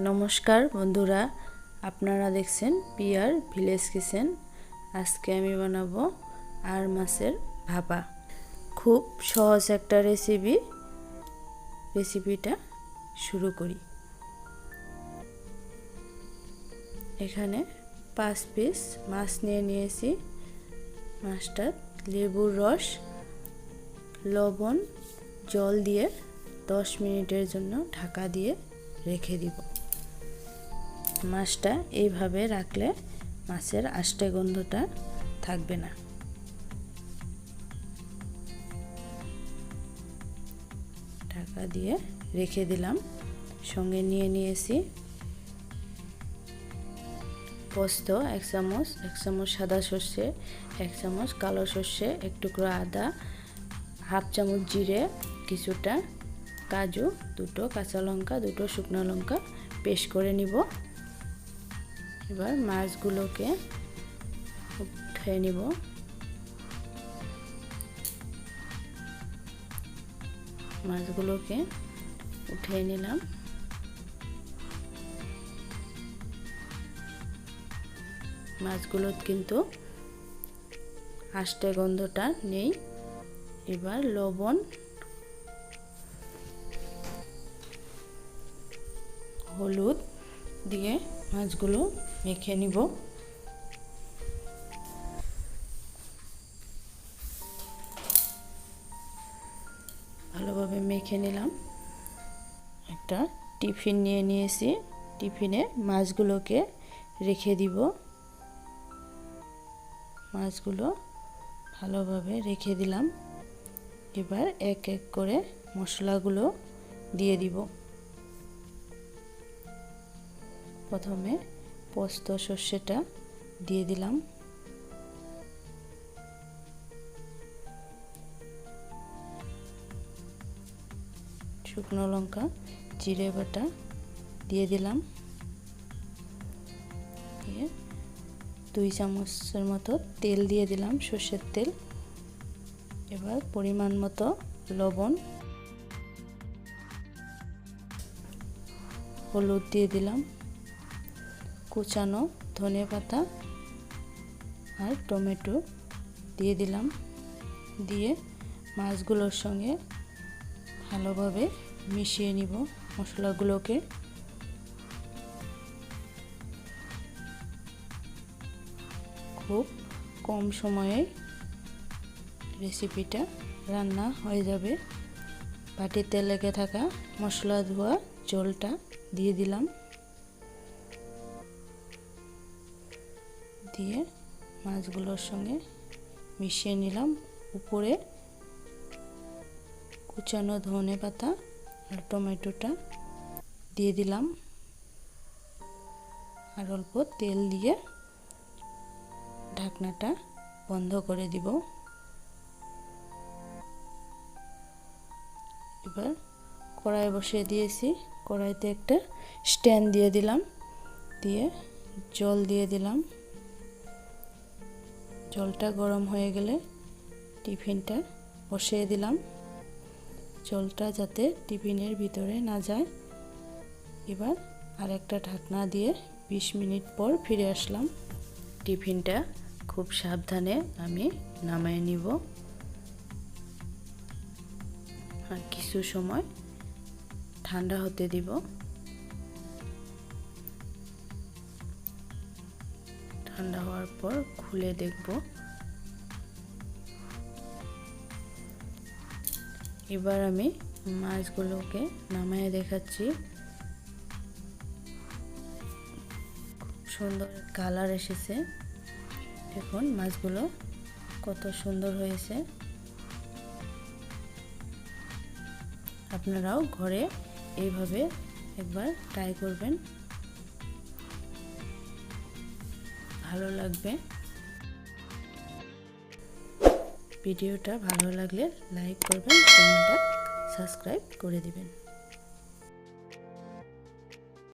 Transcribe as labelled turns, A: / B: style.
A: নমস্কার বন্ধুরা, আপনারা দেখছেন পিয়ার ভিলেজ কিচেন। আজকে আমি বানাবো আর মাছের ভাপা। খুব সহজ একটা রেসিপি রেসিপিটা শুরু করি। এখানে পাঁচ পিস মাছ নিয়ে নিয়েছি। মাছটা লেবুর রস, লবণ, জল দিয়ে দশ মিনিটের জন্য ঢাকা দিয়ে রেখে দিব। মাছটা এইভাবে রাখলে মাছের আষ্টে গন্ধটা থাকবে না। ঢাকা দিয়ে রেখে দিলাম। সঙ্গে নিয়ে নিয়েছি পোস্ত, এক চামচ এক চামচ সাদা সর্ষে, এক চামচ কালো সর্ষে, এক টুকরো আদা, হাফ চামচ জিরে, কিছুটা কাজু, দুটো কাঁচা লঙ্কা, দুটো শুকনো লঙ্কা পেস্ট করে নিব। এবার মাছগুলোকে উঠে নিব। মাছগুলোকে উঠে নিলাম। মাছগুলো কিন্তু আষ্টে গন্ধটা নেই। এবার লবণ, হলুদ দিয়ে মাছগুলো মেখে নিব। ভালোভাবে মেখে নিলাম। একটা টিফিন নিয়ে নিয়েছি। টিফিনে মাছগুলোকে রেখে দিব। মাছগুলো ভালোভাবে রেখে দিলাম। এবার এক এক করে মশলাগুলো দিয়ে দিব। প্রথমে পোস্ত সর্ষেটা দিয়ে দিলাম। শুকনো লঙ্কা, জিরে বাটা দিয়ে দিলাম। দিয়ে দুই চামচের মতো তেল দিয়ে দিলাম সর্ষের তেল। এবার পরিমাণ মতো লবণ। হলুদ দিয়ে দিলাম। কুচানো ধনে পাতা আর টমেটো দিয়ে দিলাম। দিয়ে মাছগুলোর সঙ্গে ভালোভাবে মিশিয়ে নিব মশলাগুলোকে। খুব কম সময়ে রেসিপিটা রান্না হয়ে যাবে। বাটিতে লেগে থাকা মশলা ধোয়া জলটা দিয়ে দিলাম। দিয়ে মাছগুলোর সঙ্গে মিশিয়ে নিলাম। উপরে কুচানো ধনে পাতা আর টমেটোটা দিয়ে দিলাম। আর অল্প তেল দিয়ে ঢাকনাটা বন্ধ করে দিব। এবার কড়াই বসিয়ে দিয়েছি। কড়াইতে একটা স্ট্যান্ড দিয়ে দিলাম। দিয়ে জল দিয়ে দিলাম। জলটা গরম হয়ে গেলে টিফিনটা বসিয়ে দিলাম। জলটা যাতে টিফিনের ভিতরে না যায়। এবার আরেকটা ঢাকনা দিয়ে বিশ মিনিট পর ফিরে আসলাম। টিফিনটা খুব সাবধানে আমি নামিয়ে নিব। আর কিছু সময় ঠান্ডা হতে দিব। ঠান্ডা হওয়ার পর খুলে দেখব। এবার আমি মাছগুলোকে নামায় দেখাচ্ছি। খুব সুন্দর কালার এসেছে। দেখুন মাছগুলো কত সুন্দর হয়েছে। আপনারাও ঘরে এইভাবে একবার ট্রাই করবেন। ভালো লাগবে। ভিডিওটা ভালো লাগলে লাইক করবেন চ্যানেলটা সাবস্ক্রাইব করে দিবেন।